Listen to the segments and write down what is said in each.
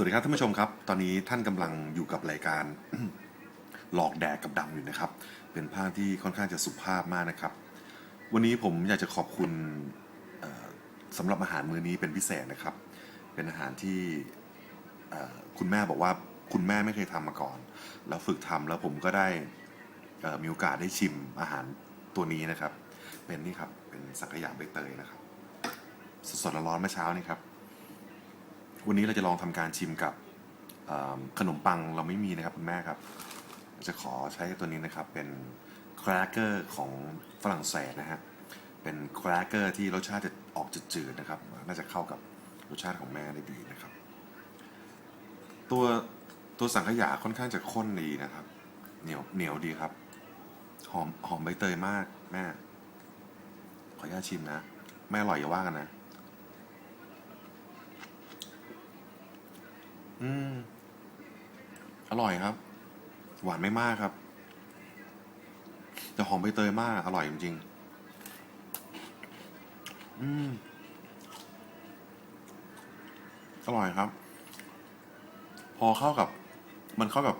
วัสดีครับท่านผู้ชมครับ ตอนนี้ท่านกำลังอยู่กับรายการหลอกแดกกับดำอยู่นะครับ เป็นภาพที่ค่อนข้างจะสุภาพมากนะครับ วันนี้ผมอยากจะขอบคุณเอ่อสำหรับอาหารมื้อนี้เป็นพิเศษนะครับ เป็นอาหารที่คุณแม่บอกว่าคุณแม่ไม่เคยทำมาก่อน แล้วฝึกทำแล้วผมก็ได้มีโอกาสได้ชิมอาหารตัวนี้นะครับ เป็นนี่ครับเป็นสังขยาใบเตยนะครับ สดๆร้อนเมื่อเช้านี่ครับ วันนี้เราจะลองทำการชิมกับเอ่อขนมปังเราไม่มีนะครับคุณแม่ครับ จะขอใช้ตัวนี้นะครับเป็นแครกเกอร์ของฝรั่งเศสนะฮะ เป็นแครกเกอร์ที่รสชาติจะออกจืดๆนะครับ น่าจะเข้ากับรสชาติของแม่ได้ดีนะครับ ตัวตัวสังขยาค่อนข้างจะข้นดีนะครับ เหนียวเหนียวดีครับ หอมหอมใบเตยมากแม่ ขออนุญาตชิมนะ ไม่อร่อยอย่าว่ากันนะ อืม อร่อยครับ หวานไม่มากครับ แต่หอมใบเตยมาก อร่อยจริงๆอืม อร่อยครับ พอเข้ากับ มันเข้ากับ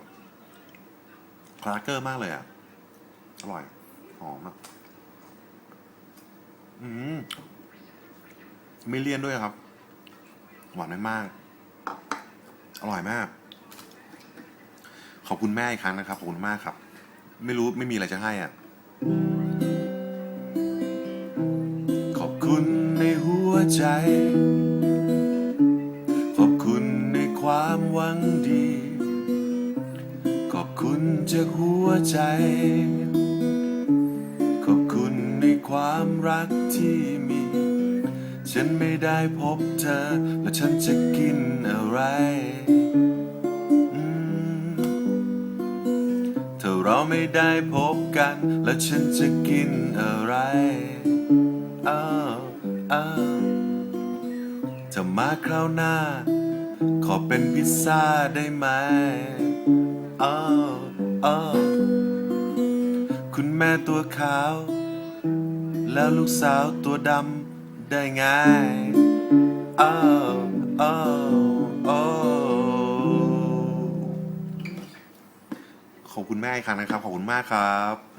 คราเกอร์มากเลยอะ อร่อย หอมอะ อืม ไม่เลี่ยนด้วยครับ หวานไม่มาก อร่อยมาก ขอบคุณแม่อีกครั้งนะครับ ขอบคุณมากครับ ไม่รู้ไม่มีอะไรจะให้อะ ขอบคุณในหัวใจ ขอบคุณในความหวังดี ขอบคุณจากหัวใจ ขอบคุณในความรักที่มี ฉันไม่ได้พบเธอ แล้วฉันจะกินอะไร ถ้าเราไม่ได้พบกัน แล้วฉันจะกินอะไรอ้าวอ้าวถ้ามาคราวหน้า ขอเป็นพิซซ่าได้ไหมอ้าวอ้าวคุณแม่ตัวขาว แล้วลูกสาวตัวดำ ได้ไงอ้าวอ้าวอ้าวขอบคุณแม่อีกครั้งนะครับ ขอบคุณมากครับ